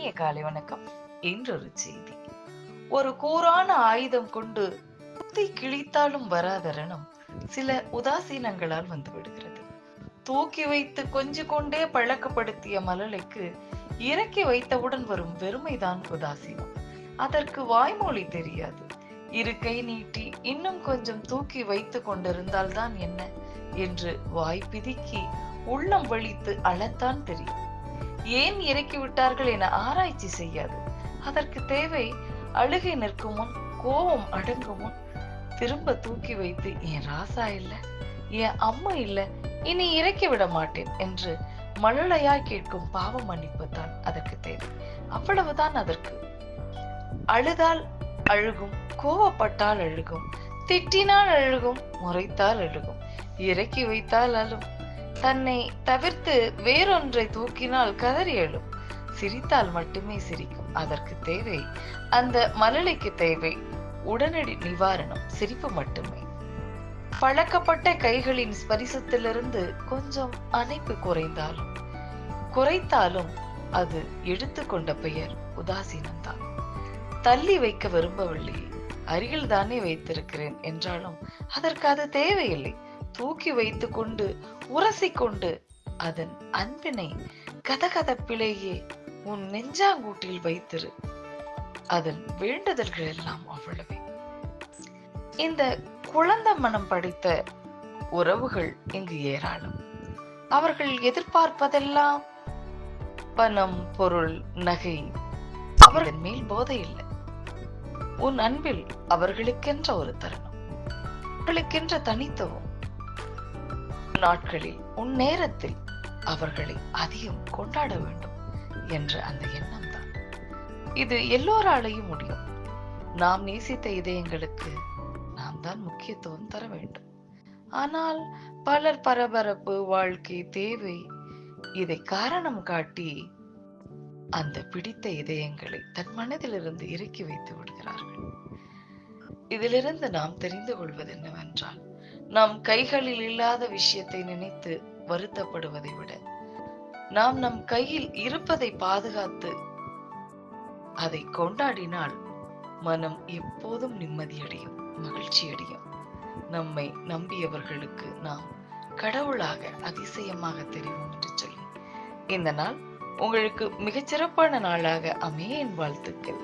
இனிய காலை வணக்கம். இன்றொரு செய்தி. ஒரு கூரான ஆயுதம் கொண்டு குத்தி கிழித்தாலும் வராதரணம் சில உதாசீனங்களால் வந்து விடுகிறது. தூக்கி வைத்து கொஞ்சு கொண்டே பழக்கப்படுத்திய மலலைக்கு இறக்கி வைத்தவுடன் வரும் வெறுமைதான் உதாசீனம். அதற்கு வாய்மொழி தெரியாது. இரு கை நீட்டி இன்னும் கொஞ்சம் தூக்கி வைத்து கொண்டிருந்தால்தான் என்ன? என்று வாய் பிதுக்கி உள்ளம் வலித்து அழத்தான் தெரியும். ஏன் இறக்கி விட்டார்கள் என ஆராய்ச்சி செய்யாது. அதற்கு தேவை அழுகை நிற்கும் முன் கோபம் அடங்கும் முன் திரும்ப தூக்கி வைத்து என் ராசா இல்ல என் அம்மா இல்ல இனி இறக்கி விட மாட்டேன் என்று மழலையாய் கேட்கும் பாவ மன்னிப்பு தான் அதற்கு தேவை. அவ்வளவுதான் அதற்கு. அழுதால் அழுகும் கோவப்பட்டால் அழுகும் திட்டினால் அழுகும் முறைத்தால் அழுகும் இறக்கி வைத்தால் அழும் தன்னை தவிர்த்து வேறொன்றை தூக்கினால் கதறி எழும். சிரித்தால் மட்டுமே சிரிக்கும். அதற்கு தேவை அந்த மலலைக்கு தேவை. உடனடி நிவாரணம் சிரிப்பு மட்டுமே. பழக்கப்பட்ட கைகளின் ஸ்பரிசத்திலிருந்து கொஞ்சம் அணைப்பு குறைந்தாலும் குறைத்தாலும் அது எடுத்துக்கொண்ட பெயர் உதாசீனம்தான். தள்ளி வைக்க விரும்பவில்லை அருகில் தானே வைத்திருக்கிறேன் என்றாலும் அதற்கு அது தேவையில்லை. தூக்கி வைத்து கொண்டு உரசிக்கொண்டு அதன் அன்பினை கதகதப்பிலேயே உன் நெஞ்சாங்கூட்டில் வைத்திரு. அதன் வேண்டுதல்கள் எல்லாம் அவ்வளவே. இந்த குழந்த மனம் படைத்த உறவுகள் இங்கு ஏராளம். அவர்கள் எதிர்பார்ப்பதெல்லாம் பணம் பொருள் நகை. அவர்கள் மேல் போதை இல்லை. உன் அன்பில் அவர்களுக்கென்ற ஒரு தருணம். அவர்களுக்கென்ற தனித்துவம். நாட்களில் உன் நேரத்தில் அவர்களை அதிகம் கொண்டாட வேண்டும் என்ற அந்த எண்ணம் தான் இது எல்லோராலையும் முடியும். நாம் நேசித்த இதயங்களுக்கு நாம் தான் முக்கியத்துவம் தர வேண்டும். ஆனால் பலர் பரபரப்பு வாழ்க்கை தேவை இதை காரணம் காட்டி அந்த பிடித்த இதயங்களை தன் மனதிலிருந்து இறக்கி வைத்து விடுகிறார்கள். இதிலிருந்து நாம் தெரிந்து கொள்வது என்னவென்றால் நாம் கைகளில் இல்லாத விஷயத்தை நினைத்து வருத்தப்படுவதை விட நாம் நம் கையில் இருப்பதை பாதுகாத்து அதை கொண்டாடினால் மனம் எப்போதும் நிம்மதியடையும் மகிழ்ச்சியடையும். நம்மை நம்பியவர்களுக்கு நாம் கடவுளாக அதிசயமாக தெரியும் என்று சொல்லி இந்த நாள் உங்களுக்கு மிகச்சிறப்பான நாளாக அமைய என் வாழ்த்துக்கள்.